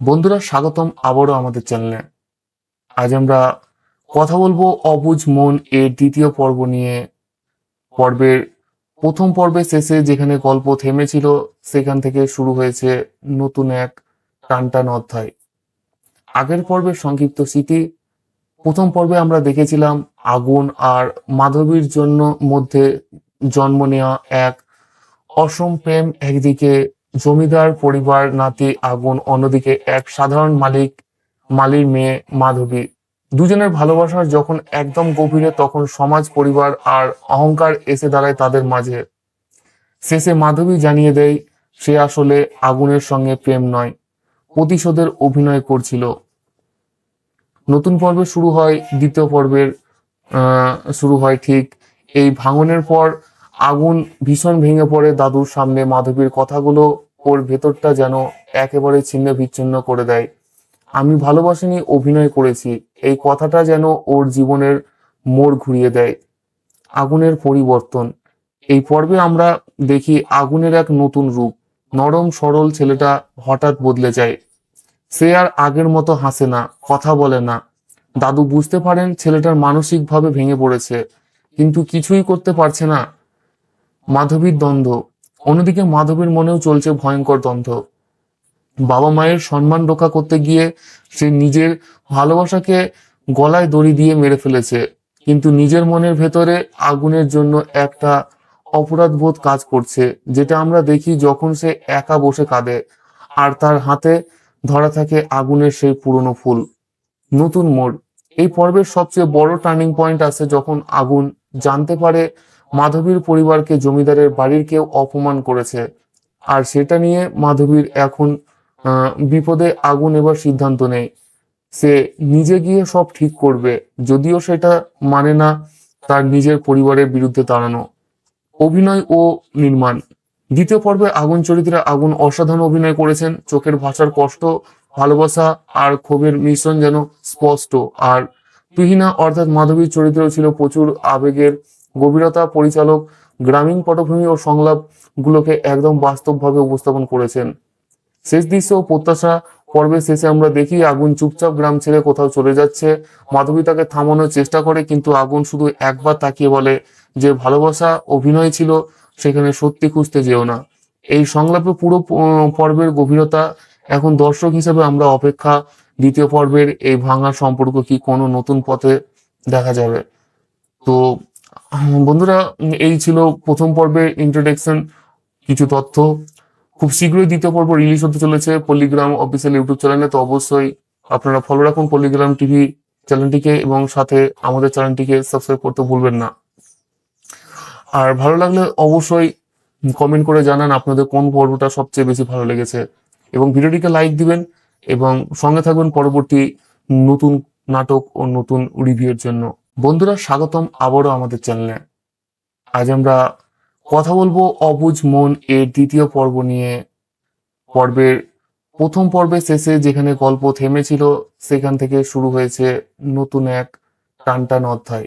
বন্ধুরা, স্বাগতম আবারও আমাদের চ্যানেলে আজ আমরা কথা বলব অবুজ মন এর দ্বিতীয় পর্ব নিয়ে। পর্বের প্রথম পর্বের শেষে যেখানে গল্প থেমেছিল, সেখান থেকে শুরু হয়েছে নতুন এক টানটান অধ্যায়। আগের পর্বের সংক্ষিপ্ত স্মৃতি, প্রথম পর্বে আমরা দেখেছিলাম আগুন আর মাধবীর জন্য মধ্যে জন্ম নেওয়া এক অসম প্রেম একদিকে জমিদার, পরিবার, নাতি, আগুন, অন্যদিকে এক সাধারণ মালিক, মালির মেয়ে, মাধবী। দুজনের ভালোবাসার যখন একদম গভীরে, তখন সমাজ, পরিবার আর অহংকার এসে দাঁড়ায় তাদের মাঝে। শেষে মাধবী জানিয়ে দেয়, সে আসলে আগুনের সঙ্গে প্রেম নয়, প্রতিশোধের অভিনয় করছিল। নতুন পর্বে শুরু হয়, দ্বিতীয় পর্বের শুরু হয় ঠিক এই ভাঙনের পর আগুন ভীষণ ভেঙে পড়ে দাদুর সামনে। মাধবীর কথাগুলো ওর ভেতরটা যেন একেবারে ছিন্ন বিচ্ছিন্ন করে দেয়। আমি ভালোবাসিনি, অভিনয় করেছি। এই কথাটা যেন ওর জীবনের মোড় ঘুরিয়ে দেয়। আগুনের পরিবর্তন। এই পর্বে আমরা দেখি আগুনের এক নতুন রূপ। নরম, সরল ছেলেটা হঠাৎ বদলে যায়। সে আর আগের মতো হাসে না, কথা বলে না। দাদু বুঝতে পারেন ছেলেটার মানসিকভাবে ভেঙে পড়েছে, কিন্তু কিছুই করতে পারছে না। মাধবীর দ্বন্দ্ব। অন্যদিকে মাধবীর মনেও চলছে ভয়ঙ্কর দ্বন্দ্ব। বাবা মায়ের সম্মান রক্ষা করতে গিয়ে সে নিজের ভালোবাসাকে গলায় দড়ি দিয়ে মেরে ফেলেছে। কিন্তু নিজের মনের ভেতরে আগুনের জন্য একটা অপরাধবোধ কাজ করছে, যেটা আমরা দেখি যখন সে একা বসে কাঁদে, আর তার হাতে ধরা থাকে আগুনের সেই পুরনো ফুল। নতুন মোড়। এই পর্বের সবচেয়ে বড় টার্নিং পয়েন্ট আছে যখন আগুন জানতে পারে মাধবীর পরিবারকে, জমিদারের বাড়ির কেউ অপমান করেছে। আর সেটা নিয়ে মাধবীর এখন বিপদে আগুন এবার সিদ্ধান্ত নেয় সে নিজে গিয়ে সব ঠিক করবে, যদিও সেটা মানে না তার নিজের পরিবারের বিরুদ্ধে দাঁড়ানো। অভিনয় ও নির্মাণ। দ্বিতীয় পর্বে আগুন চরিত্রে আগুন অসাধারণ অভিনয় করেছেন। চোখের ভাষার কষ্ট, ভালোবাসা আর ক্ষোভের মিশ্রণ যেন স্পষ্ট। আর তুহিনা অর্থাৎ মাধবীর চরিত্রেও ছিল প্রচুর আবেগের গভীরতা পরিচালক, গ্রামীণ পটভূমি ও সংলাপ গুলোকে একদম বাস্তবভাবে উপস্থাপন করেছেন। শেষ দৃশ্য ও প্রত্যাশা পর্বের শেষে আমরা দেখি আগুন চুপচাপ গ্রাম ছেড়ে কোথাও চলে যাচ্ছে। মাধবী তাকে থামানোর চেষ্টা করে, কিন্তু আগুন শুধু একবার তাকিয়ে বলে যে ভালোবাসা, অভিনয় ছিল, সেখানে সত্যি খুঁজতে যেও না। এই সংলাপে পুরো পর্বের গভীরতা এখন দর্শক হিসেবে আমরা অপেক্ষা দ্বিতীয় পর্বের এই ভাঙা সম্পর্ক কি কোনো নতুন পথে দেখা যাবে? তো বন্ধুরা, এই ছিল প্রথম পর্বে ইন্ট্রোডাকশন কিছু তথ্য। খুব শীঘ্রই দ্বিতীয় পর্ব রিলিজ হতে চলেছে পল্লিগ্রাম অফিসিয়াল ইউটিউব চ্যানেলে তো অবশ্যই আপনারা ফলো রাখুন পল্লিগ্রাম টিভি চ্যানেলটিকে এবং সাথে আমাদের চ্যানেলটিকে সাবস্ক্রাইব করতে ভুলবেন না। আর ভালো লাগলে অবশ্যই কমেন্ট করে জানান আপনাদের কোন পর্বটা সবচেয়ে বেশি ভালো লেগেছে। এবং ভিডিওটিকে লাইক দিবেন এবং সঙ্গে থাকবেন পরবর্তী নতুন নাটক ও নতুন রিভিউর জন্য। বন্ধুরা, স্বাগতম আবারও আমাদের চ্যানেলে। আজ আমরা কথা বলব অবুজ মন এর দ্বিতীয় পর্ব নিয়ে। পর্বের প্রথম পর্বের শেষে যেখানে গল্প থেমেছিল, সেখান থেকে শুরু হয়েছে নতুন এক টানটান অধ্যায়।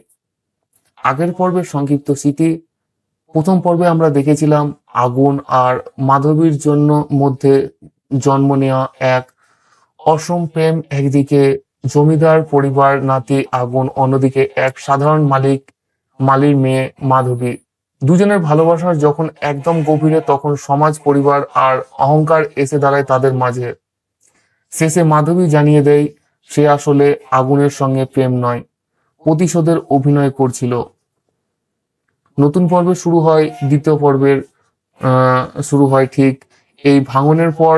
আগের পর্বের সংক্ষিপ্ত স্মৃতি, প্রথম পর্বে আমরা দেখেছিলাম আগুন আর মাধবীর জন্য মধ্যে জন্ম নেওয়া এক অসম প্রেম একদিকে জমিদার, পরিবার, নাতি, আগুন, অন্যদিকে এক সাধারণ মালিক, মালির মেয়ে, মাধবী। দুজনের ভালোবাসার যখন একদম গভীরে, তখন সমাজ, পরিবার আর অহংকার এসে দাঁড়ায় তাদের মাঝে। শেষে মাধবী জানিয়ে দেয়, সে আসলে আগুনের সঙ্গে প্রেম নয়, প্রতিশোধের অভিনয় করছিল। নতুন পর্বে শুরু হয়, দ্বিতীয় পর্বের শুরু হয় ঠিক এই ভাঙনের পর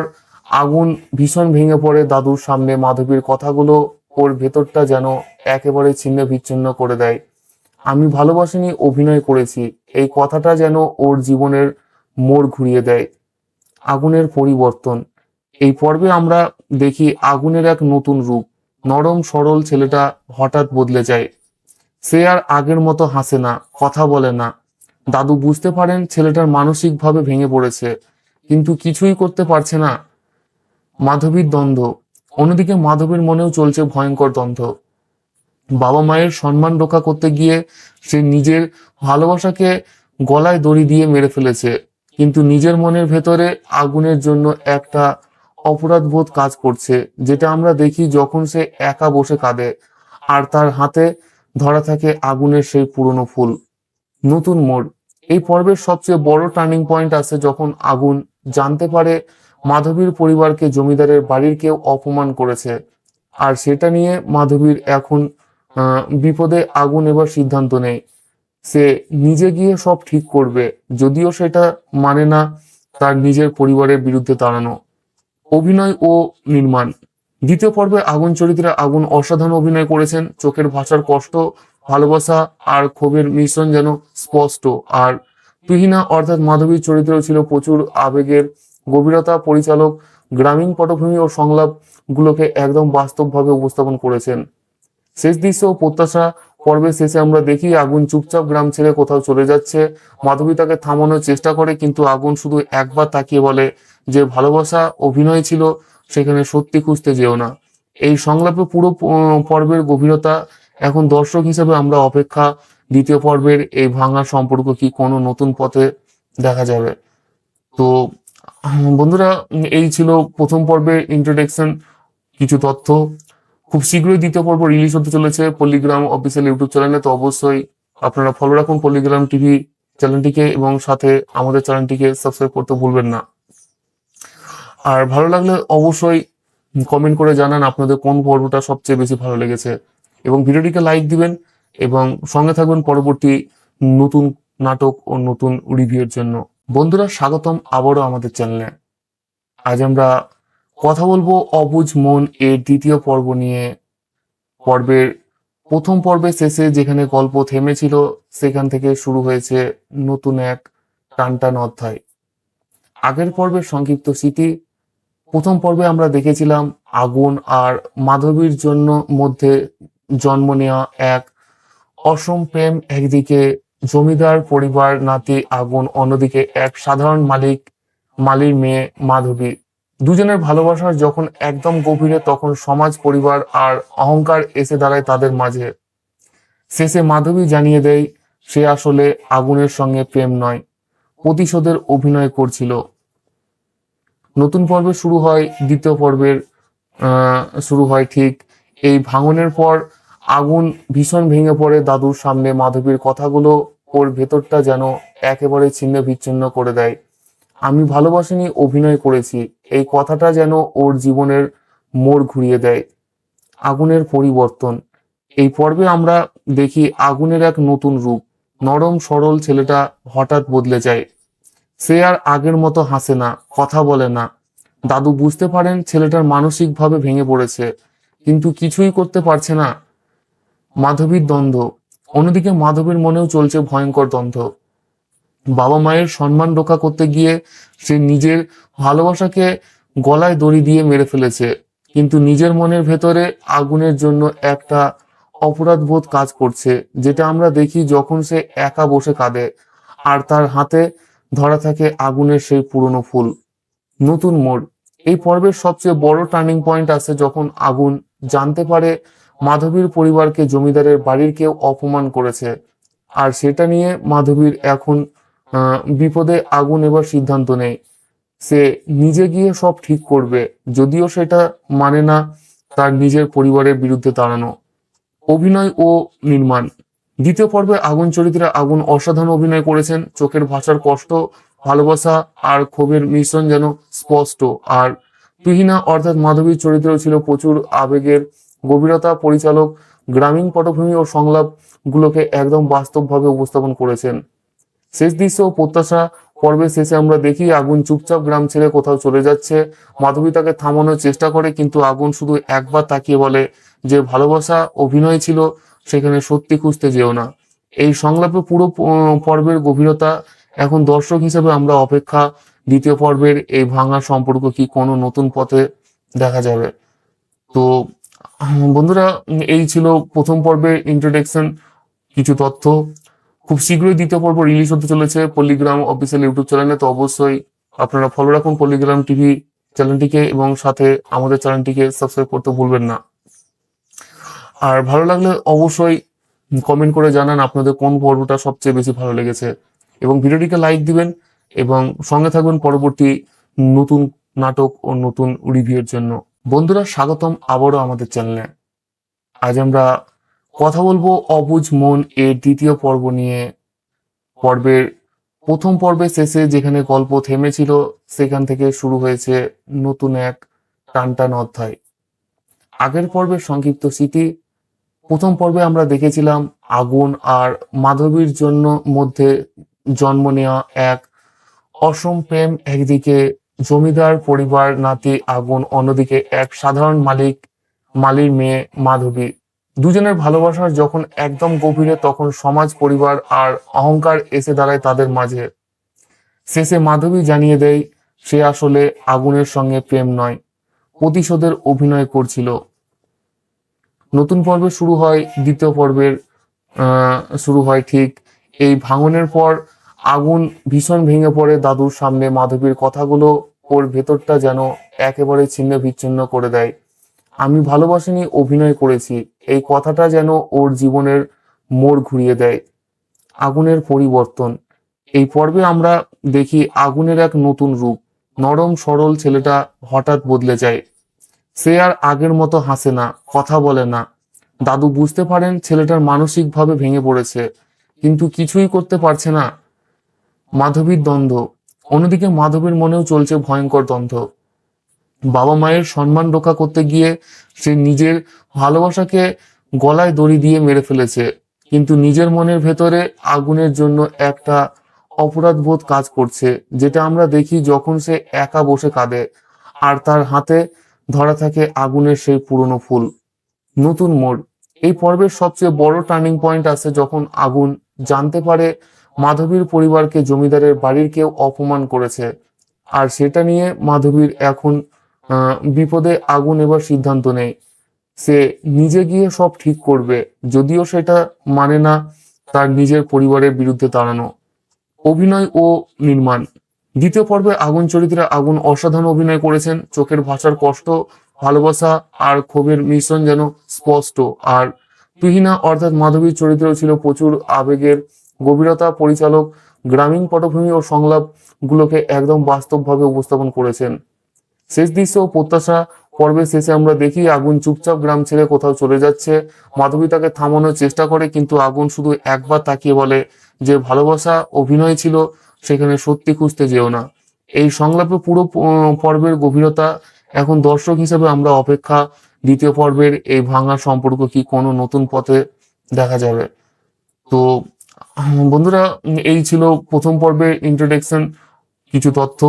আগুন ভীষণ ভেঙে পড়ে দাদুর সামনে। মাধবীর কথাগুলো ওর ভেতরটা যেন একেবারে ছিন্ন বিচ্ছিন্ন করে দেয়। আমি ভালোবাসিনি, অভিনয় করেছি। এই কথাটা যেন ওর জীবনের মোড় ঘুরিয়ে দেয়। আগুনের পরিবর্তন। এই পর্বে আমরা দেখি আগুনের এক নতুন রূপ। নরম, সরল ছেলেটা হঠাৎ বদলে যায়। সে আর আগের মতো হাসে না, কথা বলে না। দাদু বুঝতে পারেন ছেলেটার মানসিকভাবে ভেঙে পড়েছে, কিন্তু কিছুই করতে পারছে না। মাধবীর দ্বন্দ্ব। অন্যদিকে মাধবীর মনেও চলছে ভয়ঙ্কর দ্বন্দ্ব। বাবা মায়ের সম্মান রক্ষা করতে গিয়ে সে নিজের ভালোবাসাকে গলায় দড়ি দিয়ে মেরে ফেলেছে। কিন্তু নিজের মনের ভেতরে আগুনের জন্য একটা অপরাধ বোধ কাজ করছে, যেটা আমরা দেখি যখন সে একা বসে কাঁদে, আর তার হাতে ধরা থাকে আগুনের সেই পুরনো ফুল। নতুন মোড়। এই পর্বের সবচেয়ে বড় টার্নিং পয়েন্ট আছে যখন আগুন জানতে পারে মাধবীর পরিবারকে জমিদারের বাড়ির কেউ অপমান করেছে। আর সেটা নিয়ে মাধবীর এখন বিপদে আগুন এবার সিদ্ধান্ত নেয় সে নিজে গিয়ে সব ঠিক করবে, যদিও সেটা মানে না তার নিজের পরিবারের বিরুদ্ধে দাঁড়ানো। অভিনয় ও নির্মাণ। দ্বিতীয় পর্বে আগুন চরিত্রে আগুন অসাধারণ অভিনয় করেছেন। চোখের ভাষার কষ্ট, ভালোবাসা আর ক্ষোভের মিশ্রণ যেন স্পষ্ট। আর তুহিনা, অর্থাৎ মাধবীর চরিত্রেও ছিল প্রচুর আবেগের গভীরতা পরিচালক, গ্রামীণ পটভূমি ও সংলাপ গুলোকে একদম বাস্তবভাবে উপস্থাপন করেছেন। শেষ দৃশ্য ও প্রত্যাশা পর্বের শেষে আমরা দেখি আগুন চুপচাপ গ্রাম ছেড়ে কোথাও চলে যাচ্ছে। মাধবী তাকে থামানোর চেষ্টা করে, কিন্তু আগুন শুধু একবার তাকিয়ে বলে যে ভালোবাসা, অভিনয় ছিল, সেখানে সত্যি খুঁজতে যেও না। এই সংলাপে পুরো পর্বের গভীরতা এখন দর্শক হিসেবে আমরা অপেক্ষা দ্বিতীয় পর্বের এই ভাঙা সম্পর্ক কি কোনো নতুন পথে দেখা যাবে? তো বন্ধুরা, এই ছিল প্রথম পর্বে ইন্ট্রোডাকশন কিছু তথ্য। খুব শীঘ্রই দ্বিতীয় পর্ব রিলিজ হতে চলেছে পল্লিগ্রাম অফিসিয়াল ইউটিউব চ্যানেলে তো অবশ্যই আপনারা ফলো রাখুন পল্লিগ্রাম টিভি চ্যানেলটিকে এবং সাথে আমাদের চ্যানেলটিকে সাবস্ক্রাইব করতে ভুলবেন না। আর ভালো লাগলে অবশ্যই কমেন্ট করে জানান আপনাদের কোন পর্বটা সবচেয়ে বেশি ভালো লেগেছে। এবং ভিডিওটিকে লাইক দিবেন এবং সঙ্গে থাকবেন পরবর্তী নতুন নাটক ও নতুন রিভিউর জন্য। বন্ধুরা, স্বাগতম আবারও আমাদের চ্যানেলে। আজ আমরা কথা বলব অবুজ মন এর দ্বিতীয় পর্ব নিয়ে। পর্বের প্রথম পর্বের শেষে যেখানে গল্প থেমেছিল, সেখান থেকে শুরু হয়েছে নতুন এক টানটান অধ্যায়। আগের পর্বের সংক্ষিপ্ত স্মৃতি, প্রথম পর্বে আমরা দেখেছিলাম আগুন আর মাধবীর জন্য মধ্যে জন্ম নেওয়া এক অসম প্রেম একদিকে জমিদার, পরিবার, নাতি, আগুন, অন্যদিকে এক সাধারণ মালিক, মালির মেয়ে, মাধবী। দুজনের ভালোবাসার যখন একদম গভীরে, তখন সমাজ, পরিবার আর অহংকার এসে দাঁড়ায় তাদের মাঝে। শেষে মাধবী জানিয়ে দেয়, সে আসলে আগুনের সঙ্গে প্রেম নয়, প্রতিশোধের অভিনয় করছিল। নতুন পর্বে শুরু হয়, দ্বিতীয় পর্বের শুরু হয় ঠিক এই ভাঙনের পর আগুন ভীষণ ভেঙে পড়ে দাদুর সামনে মাধবীর কথাগুলো ওর ভেতরটা যেন একেবারে ছিন্ন বিচ্ছিন্ন করে দেয়। আমি ভালোবাসিনি, অভিনয় করেছি। এই কথাটা যেন ওর জীবনের মোড় ঘুরিয়ে দেয়। আগুনের পরিবর্তন। এই পর্বে আমরা দেখি আগুনের এক নতুন রূপ। নরম, সরল ছেলেটা হঠাৎ বদলে যায়। সে আর আগের মতো হাসে না, কথা বলে না। দাদু বুঝতে পারেন ছেলেটার মানসিকভাবে ভেঙে পড়েছে, কিন্তু কিছুই করতে পারছে না। মাধবীর দ্বন্দ্ব। অন্যদিকে মাধবীর মনেও চলছে ভয়ঙ্কর দ্বন্দ্ব। বাবা মায়ের সম্মান রক্ষা করতে গিয়ে সে নিজের ভালোবাসাকে গলায় দড়ি দিয়ে মেরে ফেলেছে, কিন্তু নিজের মনের ভেতরে আগুনের জন্য একটা অপরাধ বোধ কাজ করছে, যেটা আমরা দেখি যখন সে একা বসে কাঁদে আর তার হাতে ধরা থাকে আগুনের সেই পুরনো ফুল। নতুন মোড়। এই পর্বের সবচেয়ে বড় টার্নিং পয়েন্ট আছে যখন আগুন জানতে পারে মাধবীর পরিবারকে, জমিদারের বাড়ির কেউ অপমান করেছে। আর সেটা নিয়ে মাধবীর এখন বিপদে আগুন এবার সিদ্ধান্ত নেয় সে নিজে গিয়ে সব ঠিক করবে, যদিও সেটা মানে না তার নিজের পরিবারের বিরুদ্ধে দাঁড়ানো। অভিনয় ও নির্মাণ। দ্বিতীয় পর্বে আগুন চরিত্রে আগুন অসাধারণ অভিনয় করেছেন। চোখের ভাষার কষ্ট, ভালোবাসা আর ক্ষোভের মিশ্রণ যেন স্পষ্ট। আর তুহিনা অর্থাৎ মাধবীর চরিত্র ছিল প্রচুর আবেগের গভীরতা পরিচালক, গ্রামীণ পটভূমি ও সংলাপ গুলোকে একদম বাস্তবভাবে উপস্থাপন করেছেন। শেষ দৃশ্য ও প্রত্যাশা পর্বের শেষে আমরা দেখি আগুন চুপচাপ গ্রাম ছেড়ে কোথাও চলে যাচ্ছে। মাধবী তাকে থামানোর চেষ্টা করে, কিন্তু আগুন শুধু একবার তাকিয়ে বলে যে ভালোবাসা, অভিনয় ছিল, সেখানে সত্যি খুঁজতে যেও না। এই সংলাপে পুরো পর্বের গভীরতা এখন দর্শক হিসেবে আমরা অপেক্ষা। দ্বিতীয় পর্বের এই ভাঙা সম্পর্ক কি কোনো নতুন পথে দেখা যাবে? তো বন্ধুরা এই ছিল প্রথম পর্বে ইন্ট্রোডাকশন কিছু তথ্য। খুব শীঘ্রই দ্বিতীয় পর্ব রিলিজ হতে চলেছে পল্লিগ্রাম অফিসিয়াল ইউটিউব চ্যানেলে তো অবশ্যই আপনারা ফলো রাখুন পল্লিগ্রাম টিভি চ্যানেলটিকে এবং সাথে আমাদের চ্যানেলটিকে সাবস্ক্রাইব করতে ভুলবেন না। আর ভালো লাগলে অবশ্যই কমেন্ট করে জানান আপনাদের কোন পর্বটা সবচেয়ে বেশি ভালো লেগেছে। এবং ভিডিওটিকে লাইক দিবেন এবং সঙ্গে থাকবেন পরবর্তী নতুন নাটক ও নতুন রিভিউর জন্য। বন্ধুরা, স্বাগতম আবারও আমাদের চ্যানেলে আজ আমরা কথা বলব অবুজ মন এর দ্বিতীয় পর্ব নিয়ে। পর্বের প্রথম পর্বের শেষে যেখানে গল্প থেমেছিল, সেখান থেকে শুরু হয়েছে নতুন এক টানটান অধ্যায়। আগের পর্বের সংক্ষিপ্ত স্মৃতি, প্রথম পর্বে আমরা দেখেছিলাম আগুন আর মাধবীর জন্য মধ্যে জন্ম নেওয়া এক অসম প্রেম একদিকে জমিদার, পরিবার, নাতি, আগুন, অন্যদিকে এক সাধারণ মালিক, মালির মেয়ে, মাধবী। দুজনের ভালোবাসার যখন একদম গভীরে, তখন সমাজ, পরিবার আর অহংকার এসে দাঁড়ায় তাদের মাঝে। শেষে মাধবী জানিয়ে দেয়, সে আসলে আগুনের সঙ্গে প্রেম নয় প্রতিশোধের অভিনয় করছিল। নতুন পর্বে শুরু হয়, দ্বিতীয় পর্বের শুরু হয় ঠিক এই ভাঙনের পর আগুন ভীষণ ভেঙে পড়ে দাদুর সামনে। মাধবীর কথাগুলো ওর ভেতরটা যেন একেবারে ছিন্ন বিচ্ছিন্ন করে দেয়। আমি ভালোবাসিনি, অভিনয় করেছি। এই কথাটা যেন ওর জীবনের মোড় ঘুরিয়ে দেয়। আগুনের পরিবর্তন। এই পর্বে আমরা দেখি আগুনের এক নতুন রূপ। নরম, সরল ছেলেটা হঠাৎ বদলে যায়। সে আর আগের মতো হাসে না, কথা বলে না। দাদু বুঝতে পারেন ছেলেটার মানসিকভাবে ভেঙে পড়েছে, কিন্তু কিছুই করতে পারছে না। মাধবীর দ্বন্দ্ব। অন্যদিকে মাধবীর মনেও চলছে ভয়ঙ্কর দ্বন্দ্ব। বাবা মায়ের সম্মান রক্ষা করতে গিয়ে সে নিজের ভালোবাসাকে গলায় দড়ি দিয়ে মেরে ফেলেছে। কিন্তু নিজের মনের ভেতরে আগুনের জন্য একটা অপরাধবোধ কাজ করছে, যেটা আমরা দেখি যখন সে একা বসে কাঁদে, আর তার হাতে ধরা থাকে আগুনের সেই পুরনো ফুল। নতুন মোড়। এই পর্বের সবচেয়ে বড় টার্নিং পয়েন্ট আছে যখন আগুন জানতে পারে মাধবীর পরিবারকে, জমিদারের বাড়ির কেউ অপমান করেছে। আর সেটা নিয়ে মাধবীর এখন বিপদে আগুন এবার সিদ্ধান্ত নেয় সে নিজে গিয়ে সব ঠিক করবে, যদিও সেটা মানে না তার নিজের পরিবারের বিরুদ্ধে দাঁড়ানো। অভিনয় ও নির্মাণ। দ্বিতীয় পর্বে আগুন চরিত্রে আগুন অসাধারণ অভিনয় করেছেন। চোখের ভাষার কষ্ট, ভালোবাসা আর ক্ষোভের মিশ্রণ যেন স্পষ্ট। আর তুহিনা অর্থাৎ মাধবীর চরিত্রেও ছিল প্রচুর আবেগের গভীরতা পরিচালক, গ্রামীণ পটভূমি ও সংলাপ গুলোকে একদম বাস্তবভাবে উপস্থাপন করেছেন। শেষ দৃশ্য ও প্রত্যাশা পর্বের শেষে আমরা দেখি আগুন চুপচাপ গ্রাম ছেড়ে কোথাও চলে যাচ্ছে। মাধবী তাকে থামানোর চেষ্টা করে, কিন্তু আগুন শুধু একবার তাকিয়ে বলে যে ভালোবাসা, অভিনয় ছিল, সেখানে সত্যি খুঁজতে যেও না। এই সংলাপে পুরো পর্বের গভীরতা এখন দর্শক হিসেবে আমরা অপেক্ষা দ্বিতীয় পর্বের এই ভাঙা সম্পর্ক কি কোনো নতুন পথে দেখা যাবে? তো বন্ধুরা, এই ছিল প্রথম পর্বে ইন্ট্রোডাকশন কিছু তথ্য।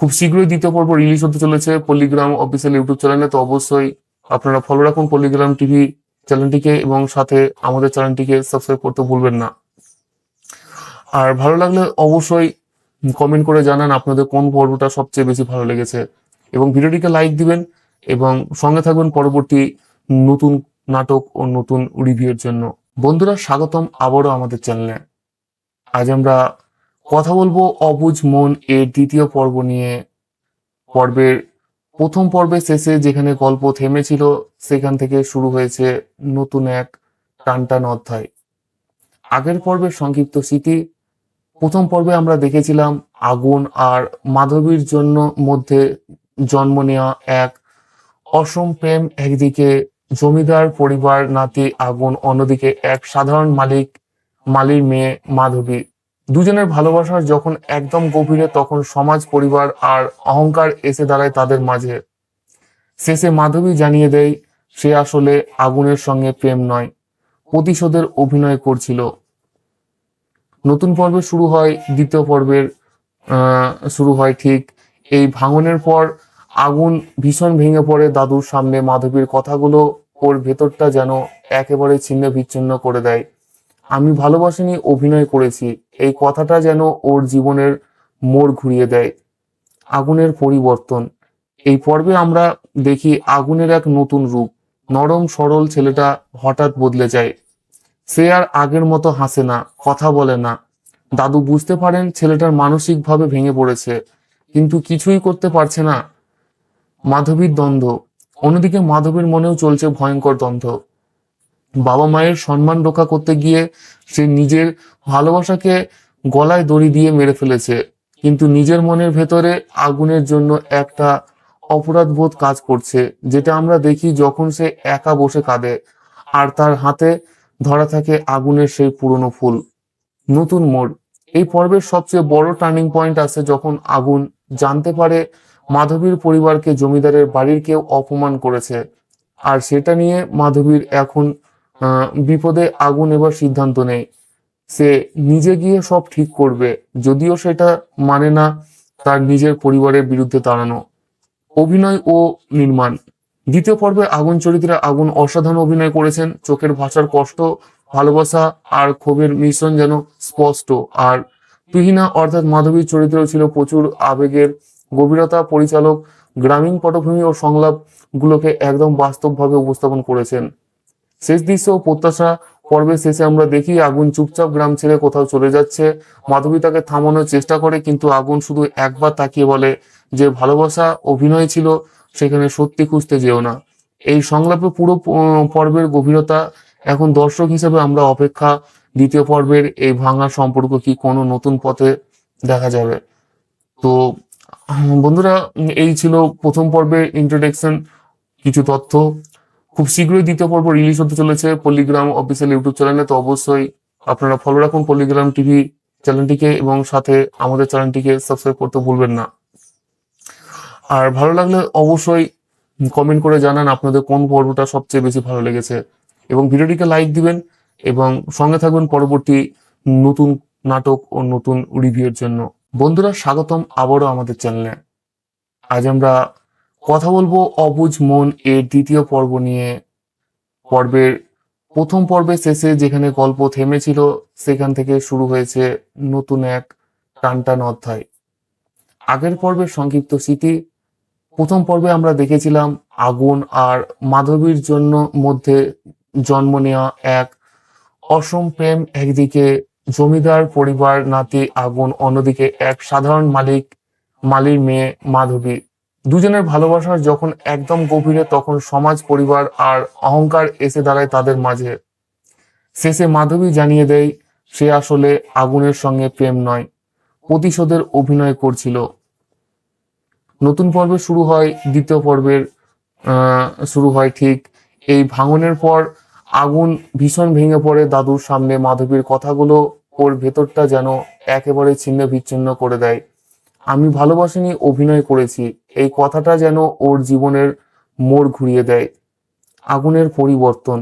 খুব শীঘ্রই দ্বিতীয় পর্ব রিলিজ হতে চলেছে পল্লিগ্রাম অফিসিয়াল ইউটিউব চ্যানেলে তো অবশ্যই আপনারা ফলো রাখুন পল্লিগ্রাম টিভি চ্যানেলটিকে এবং সাথে আমাদের চ্যানেলটিকে সাবস্ক্রাইব করতে ভুলবেন না। আর ভালো লাগলে অবশ্যই কমেন্ট করে জানান আপনাদের কোন পর্বটা সবচেয়ে বেশি ভালো লেগেছে। এবং ভিডিওটিকে লাইক দিবেন এবং সঙ্গে থাকবেন পরবর্তী নতুন নাটক ও নতুন রিভিউর জন্য। বন্ধুরা, স্বাগতম আবারও আমাদের চ্যানেলে। আজ আমরা কথা বলব অবুজ মন এর দ্বিতীয় পর্ব নিয়ে। পর্বের প্রথম পর্বের শেষে যেখানে গল্প থেমেছিল, সেখান থেকে শুরু হয়েছে নতুন এক টানটান অধ্যায়। আগের পর্বের সংক্ষিপ্ত স্মৃতি, প্রথম পর্বে আমরা দেখেছিলাম আগুন আর মাধবীর জন্য মধ্যে জন্ম নেওয়া এক অসম প্রেম একদিকে জমিদার, পরিবার, নাতি, আগুন, অন্যদিকে এক সাধারণ মালিক, মালির মেয়ে, মাধবী। দুজনের ভালোবাসার যখন একদম গভীরে, তখন সমাজ, পরিবার আর অহংকার এসে দাঁড়ায় তাদের মাঝে। শেষে মাধবী জানিয়ে দেয়, সে আসলে আগুনের সঙ্গে প্রেম নয়, প্রতিশোধের অভিনয় করছিল। নতুন পর্বে শুরু হয়, দ্বিতীয় পর্বের শুরু হয় ঠিক এই ভাঙনের পর আগুন ভীষণ ভেঙে পড়ে দাদুর সামনে। মাধবীর কথাগুলো ওর ভেতরটা যেন একেবারে ছিন্ন বিচ্ছিন্ন করে দেয়। আমি ভালোবাসিনি, অভিনয় করেছি। এই কথাটা যেন ওর জীবনের মোড় ঘুরিয়ে দেয়। আগুনের পরিবর্তন। এই পর্বে আমরা দেখি আগুনের এক নতুন রূপ। নরম, সরল ছেলেটা হঠাৎ বদলে যায়। সে আর আগের মতো হাসে না, কথা বলে না। দাদু বুঝতে পারেন ছেলেটার মানসিকভাবে ভেঙে পড়েছে, কিন্তু কিছুই করতে পারছে না। মাধবীর দ্বন্দ্ব। অন্যদিকে মাধবীর মনেও চলছে ভয়ঙ্কর দ্বন্দ্ব। বাবা মায়ের সম্মান রক্ষা করতে গিয়ে সে নিজের ভালোবাসাকে গলায় দড়ি দিয়ে মেরে ফেলেছে। কিন্তু নিজের মনের ভেতরে আগুনের জন্য একটা অপরাধ বোধ কাজ করছে, যেটা আমরা দেখি যখন সে একা বসে কাঁদে, আর তার হাতে ধরা থাকে আগুনের সেই পুরনো ফুল। নতুন মোড়। এই পর্বের সবচেয়ে বড় টার্নিং পয়েন্ট আছে যখন আগুন জানতে পারে মাধবীর পরিবারকে জমিদারের বাড়ির কেউ অপমান করেছে। আর সেটা নিয়ে মাধবীর এখন বিপদে আগুন এবার সিদ্ধান্ত নেয় সে নিজে গিয়ে সব ঠিক করবে, যদিও সেটা মানে না তার নিজের পরিবারের বিরুদ্ধে দাঁড়ানো। অভিনয় ও নির্মাণ। দ্বিতীয় পর্বে আগুন চরিত্রে আগুন অসাধারণ অভিনয় করেছেন। চোখের ভাষার কষ্ট, ভালোবাসা আর ক্ষোভের মিশ্রণ যেন স্পষ্ট। আর তুহিনা অর্থাৎ মাধবীর চরিত্রেও ছিল প্রচুর আবেগের গভীরতা পরিচালক, গ্রামীণ পটভূমি ও সংলাপ গুলোকে একদম বাস্তবভাবে উপস্থাপন করেছেন। শেষ দৃশ্য ও প্রত্যাশা পর্বের শেষে আমরা দেখি আগুন চুপচাপ গ্রাম ছেড়ে কোথাও চলে যাচ্ছে। মাধবী তাকে থামানোর চেষ্টা করে, কিন্তু আগুন শুধু একবার তাকিয়ে বলে যে ভালোবাসা, অভিনয় ছিল, সেখানে সত্যি খুঁজতে যেও না। এই সংলাপে পুরো পর্বের গভীরতা এখন দর্শক হিসেবে আমরা অপেক্ষা দ্বিতীয় পর্বের এই ভাঙা সম্পর্ক কি কোনো নতুন পথে দেখা যাবে? তো বন্ধুরা, এই ছিল প্রথম পর্বের ইন্ট্রোডাকশন কিছু তথ্য। খুব শীঘ্রই দ্বিতীয় পর্ব রিলিজ হতে চলেছে পল্লিগ্রাম অফিসিয়াল ইউটিউব চ্যানেলে তো অবশ্যই আপনারা ফলো রাখুন পল্লিগ্রাম টিভি চ্যানেলটিকে এবং সাথে আমাদের চ্যানেলটিকে সাবস্ক্রাইব করতে ভুলবেন না। আর ভালো লাগলে অবশ্যই কমেন্ট করে জানান আপনাদের কোন পর্বটা সবচেয়ে বেশি ভালো লেগেছে। এবং ভিডিওটিকে লাইক দিবেন এবং সঙ্গে থাকবেন পরবর্তী নতুন নাটক ও নতুন রিভিউর জন্য। বন্ধুরা, স্বাগতম আবারও আমাদের চ্যানেলে। আজ আমরা কথা বলব অবুজ মন এর দ্বিতীয় পর্ব নিয়ে। পর্বের প্রথম পর্বের শেষে যেখানে গল্প থেমেছিল, সেখান থেকে শুরু হয়েছে নতুন এক টানটান অধ্যায়। আগের পর্বের সংক্ষিপ্ত স্মৃতি, প্রথম পর্বে আমরা দেখেছিলাম আগুন আর মাধবীর জন্য মধ্যে জন্ম নেওয়া এক অসম প্রেম একদিকে জমিদার, পরিবার, নাতি, আগুন, অন্যদিকে এক সাধারণ মালিক, মালির মেয়ে, মাধবী। দুজনের ভালোবাসার যখন একদম গভীরে, তখন সমাজ, পরিবার আর অহংকার এসে দাঁড়ায় তাদের মাঝে। শেষে মাধবী জানিয়ে দেয়, সে আসলে আগুনের সঙ্গে প্রেম নয়, প্রতিশোধের অভিনয় করছিল। নতুন পর্বে শুরু হয়, দ্বিতীয় পর্বের শুরু হয় ঠিক এই ভাঙনের পর আগুন ভীষণ ভেঙে পড়ে দাদুর সামনে মাধবীর কথাগুলো ওর ভেতরটা যেন একেবারে ছিন্ন বিচ্ছিন্ন করে দেয়। আমি ভালোবাসিনি, অভিনয় করেছি। এই কথাটা যেন ওর জীবনের মোড় ঘুরিয়ে দেয়। আগুনের পরিবর্তন।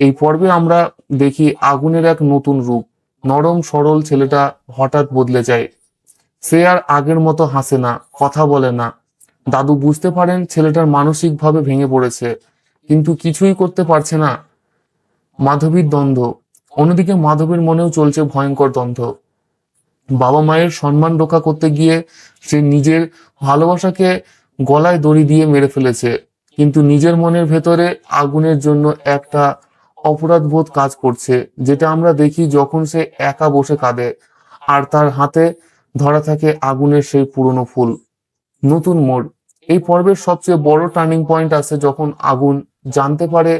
এই পর্বে আমরা দেখি আগুনের এক নতুন রূপ। নরম, সরল ছেলেটা হঠাৎ বদলে যায়। সে আর আগের মতো হাসে না, কথা বলে না। দাদু বুঝতে পারেন ছেলেটার মানসিকভাবে ভেঙে পড়েছে, কিন্তু কিছুই করতে পারছে না। মাধবীর দ্বন্দ্ব। অন্যদিকে মাধবীর মনেও চলছে ভয়ঙ্কর দ্বন্দ্ব। বাবা মায়ের সম্মান রক্ষা করতে গিয়ে সে নিজের ভালোবাসাকে গলায় দড়ি দিয়ে মেরে ফেলেছে, কিন্তু নিজের মনের ভেতরে আগুনের জন্য একটা অপরাধ বোধ কাজ করছে, যেটা আমরা দেখি যখন সে একা বসে কাঁদে আর তার হাতে ধরা থাকে আগুনের সেই পুরনো ফুল। নতুন মোড়। এই পর্বের সবচেয়ে বড় টার্নিং পয়েন্ট আছে যখন আগুন জানতে পারে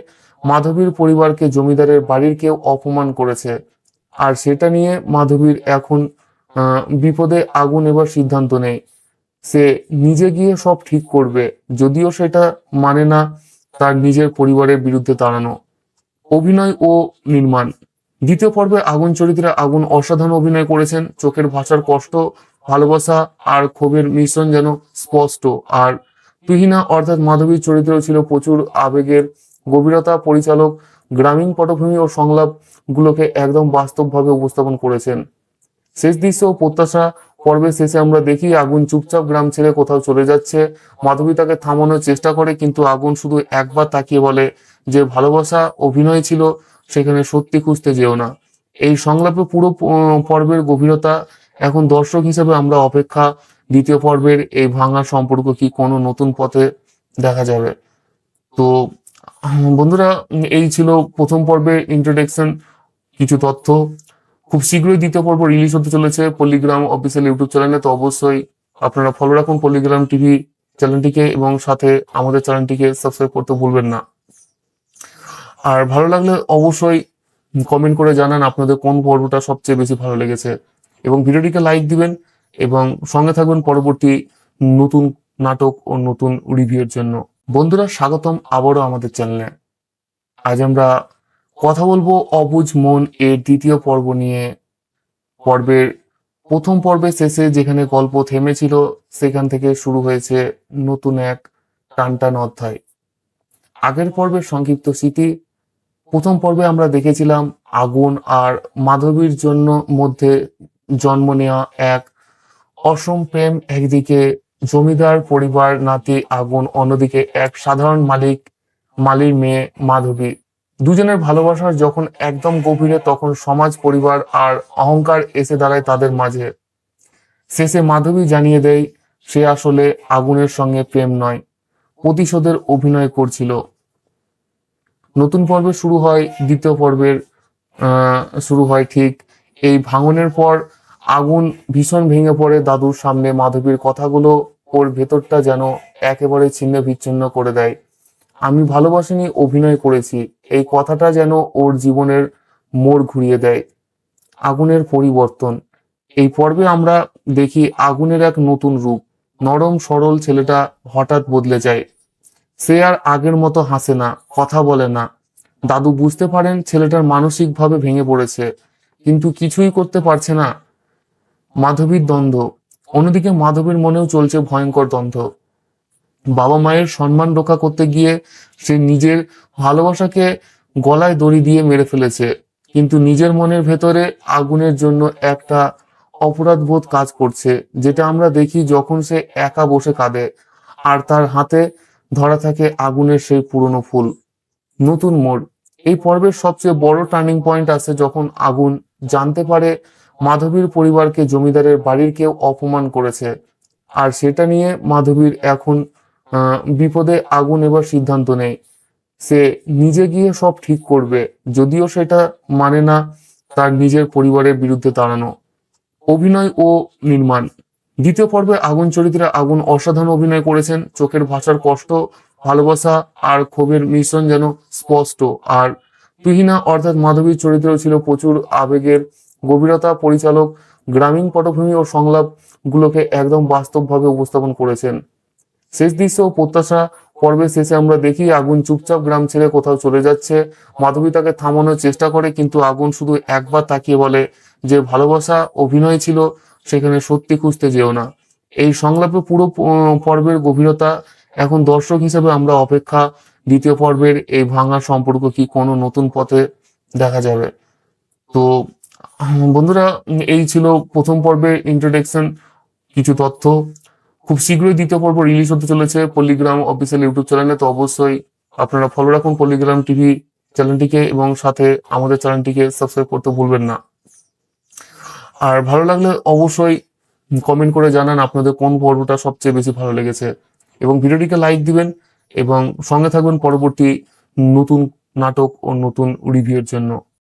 মাধবীর পরিবারকে, জমিদারের বাড়ির কেউ অপমান করেছে। আর সেটা নিয়ে মাধবীর এখন বিপদে আগুন এবার সিদ্ধান্ত নেয় সে নিজে গিয়ে সব ঠিক করবে, যদিও সেটা মানে না তার নিজের পরিবারের বিরুদ্ধে দাঁড়ানো। অভিনয় ও নির্মাণ। দ্বিতীয় পর্বে আগুন চরিত্রে আগুন অসাধারণ অভিনয় করেছেন। চোখের ভাষার কষ্ট, ভালোবাসা আর ক্ষোভের মিশ্রণ যেন স্পষ্ট। আর তুহিনা অর্থাৎ মাধবীর চরিত্র ছিল প্রচুর আবেগের গভীরতা পরিচালক, গ্রামীণ পটভূমি ও সংলাপ গুলোকে একদম বাস্তবভাবে উপস্থাপন করেছেন। শেষ দৃশ্য ও প্রত্যাশা পর্বের শেষে আমরা দেখি আগুন চুপচাপ গ্রাম ছেড়ে কোথাও চলে যাচ্ছে। মাধবী তাকে থামানোর চেষ্টা করে, কিন্তু আগুন শুধু একবার তাকিয়ে বলে যে ভালোবাসা, অভিনয় ছিল, সেখানে সত্যি খুঁজতে যেও না। এই সংলাপে পুরো পর্বের গভীরতা, এখন দর্শক হিসেবে আমরা অপেক্ষা। দ্বিতীয় পর্বের এই ভাঙা সম্পর্ক কি কোনো নতুন পথে দেখা যাবে? তো বন্ধুরা এই ছিল প্রথম পর্বে ইন্ট্রোডাকশন কিছু তথ্য। খুব শীঘ্রই দ্বিতীয় পর্ব রিলিজ হতে চলেছে পল্লিগ্রাম অফিসিয়াল ইউটিউব চ্যানেলে তো অবশ্যই আপনারা ফলো রাখুন পল্লিগ্রাম টিভি চ্যানেলটিকে এবং সাথে আমাদের চ্যানেলটিকে সাবস্ক্রাইব করতে ভুলবেন না। আর ভালো লাগলে অবশ্যই কমেন্ট করে জানান আপনাদের কোন পর্বটা সবচেয়ে বেশি ভালো লেগেছে। এবং ভিডিওটিকে লাইক দিবেন এবং সঙ্গে থাকবেন পরবর্তী নতুন নাটক ও নতুন রিভিউর জন্য। বন্ধুরা, স্বাগতম আবারও আমাদের চ্যানেলে আজ আমরা কথা বলব অবুজ মন এর দ্বিতীয় পর্ব নিয়ে। পর্বের প্রথম পর্বের শেষে যেখানে গল্প থেমেছিল, সেখান থেকে শুরু হয়েছে নতুন এক টানটান অধ্যায়। আগের পর্বের সংক্ষিপ্ত স্মৃতি, প্রথম পর্বে আমরা দেখেছিলাম আগুন আর মাধবীর জন্য মধ্যে জন্ম নেওয়া এক অসম প্রেম একদিকে জমিদার, পরিবার, নাতি, আগুন, অন্যদিকে এক সাধারণ মালিক, মালির মেয়ে, মাধবী। দুজনের ভালোবাসার যখন একদম গভীরে, তখন সমাজ, পরিবার আর অহংকার এসে দাঁড়ায় তাদের মাঝে। শেষে মাধবী জানিয়ে দেয়, সে আসলে আগুনের সঙ্গে প্রেম নয়, প্রতিশোধের অভিনয় করছিল। নতুন পর্বে শুরু হয়, দ্বিতীয় পর্বের শুরু হয় ঠিক এই ভাঙনের পর আগুন ভীষণ ভেঙে পড়ে দাদুর সামনে। মাধবীর কথাগুলো ওর ভেতরটা যেন একেবারে ছিন্ন বিচ্ছিন্ন করে দেয়। আমি ভালোবাসিনি, অভিনয় করেছি। এই কথাটা যেন ওর জীবনের মোড় ঘুরিয়ে দেয়। আগুনের পরিবর্তন। এই পর্বে আমরা দেখি আগুনের এক নতুন রূপ। নরম, সরল ছেলেটা হঠাৎ বদলে যায়। সে আর আগের মতো হাসে না, কথা বলে না। দাদু বুঝতে পারেন ছেলেটার মানসিকভাবে ভেঙে পড়েছে, কিন্তু কিছুই করতে পারছে না। মাধবীর দ্বন্দ্ব। অন্যদিকে মাধবীর মনেও চলছে ভয়ঙ্কর দ্বন্দ্ব। বাবা মায়ের সম্মান রক্ষা করতে গিয়ে সে নিজের ভালোবাসাকে গলায় দড়ি দিয়ে মেরে ফেলেছে। কিন্তু নিজের মনের ভেতরে আগুনের জন্য একটা অপরাধবোধ কাজ করছে, যেটা আমরা দেখি যখন সে একা বসে কাঁদে, আর তার হাতে ধরা থাকে আগুনের সেই পুরনো ফুল। নতুন মোড়। এই পর্বের সবচেয়ে বড় টার্নিং পয়েন্ট আছে যখন আগুন জানতে পারে মাধবীর পরিবারকে, জমিদারের বাড়ির কেউ অপমান করেছে। আর সেটা নিয়ে মাধবীর এখন বিপদে আগুন এবার সিদ্ধান্ত নেয় সে নিজে গিয়ে সব ঠিক করবে, যদিও সেটা মানে না তার নিজের পরিবারের বিরুদ্ধে দাঁড়ানো। অভিনয় ও নির্মাণ। দ্বিতীয় পর্বে আগুন চরিত্রে আগুন অসাধারণ অভিনয় করেছেন। চোখের ভাষার কষ্ট, ভালোবাসা আর ক্ষোভের মিশ্রণ যেন স্পষ্ট। আর তুহিনা অর্থাৎ মাধবীর চরিত্রেও ছিল প্রচুর আবেগের গভীরতা পরিচালক, গ্রামীণ পটভূমি ও সংলাপ গুলোকে একদম বাস্তবভাবে উপস্থাপন করেছেন। শেষ দৃশ্য ও প্রত্যাশা পর্বের শেষে আমরা দেখি আগুন চুপচাপ গ্রাম ছেড়ে কোথাও চলে যাচ্ছে। মাধবী তাকে থামানোর চেষ্টা করে, কিন্তু আগুন শুধু একবার তাকিয়ে বলে যে ভালোবাসা, অভিনয় ছিল, সেখানে সত্যি খুঁজতে যেও না। এই সংলাপে পুরো পর্বের গভীরতা এখন দর্শক হিসেবে আমরা অপেক্ষা দ্বিতীয় পর্বের এই ভাঙা সম্পর্ক কি কোনো নতুন পথে দেখা যাবে? তো বন্ধুরা, এই ছিল প্রথম পর্বে ইন্ট্রোডাকশন কিছু তথ্য। খুব শীঘ্রই দ্বিতীয় পর্ব রিলিজ হতে চলেছে পল্লিগ্রাম অফিসিয়াল ইউটিউব চ্যানেলে তো অবশ্যই আপনারা ফলো রাখুন পল্লিগ্রাম টিভি চ্যানেলটিকে এবং সাথে আমাদের চ্যানেলটিকে সাবস্ক্রাইব করতে ভুলবেন না। আর ভালো লাগলে অবশ্যই কমেন্ট করে জানান আপনাদের কোন পর্বটা সবচেয়ে বেশি ভালো লেগেছে। এবং ভিডিওটিকে লাইক দিবেন এবং সঙ্গে থাকবেন পরবর্তী নতুন নাটক ও নতুন রিভিউর জন্য।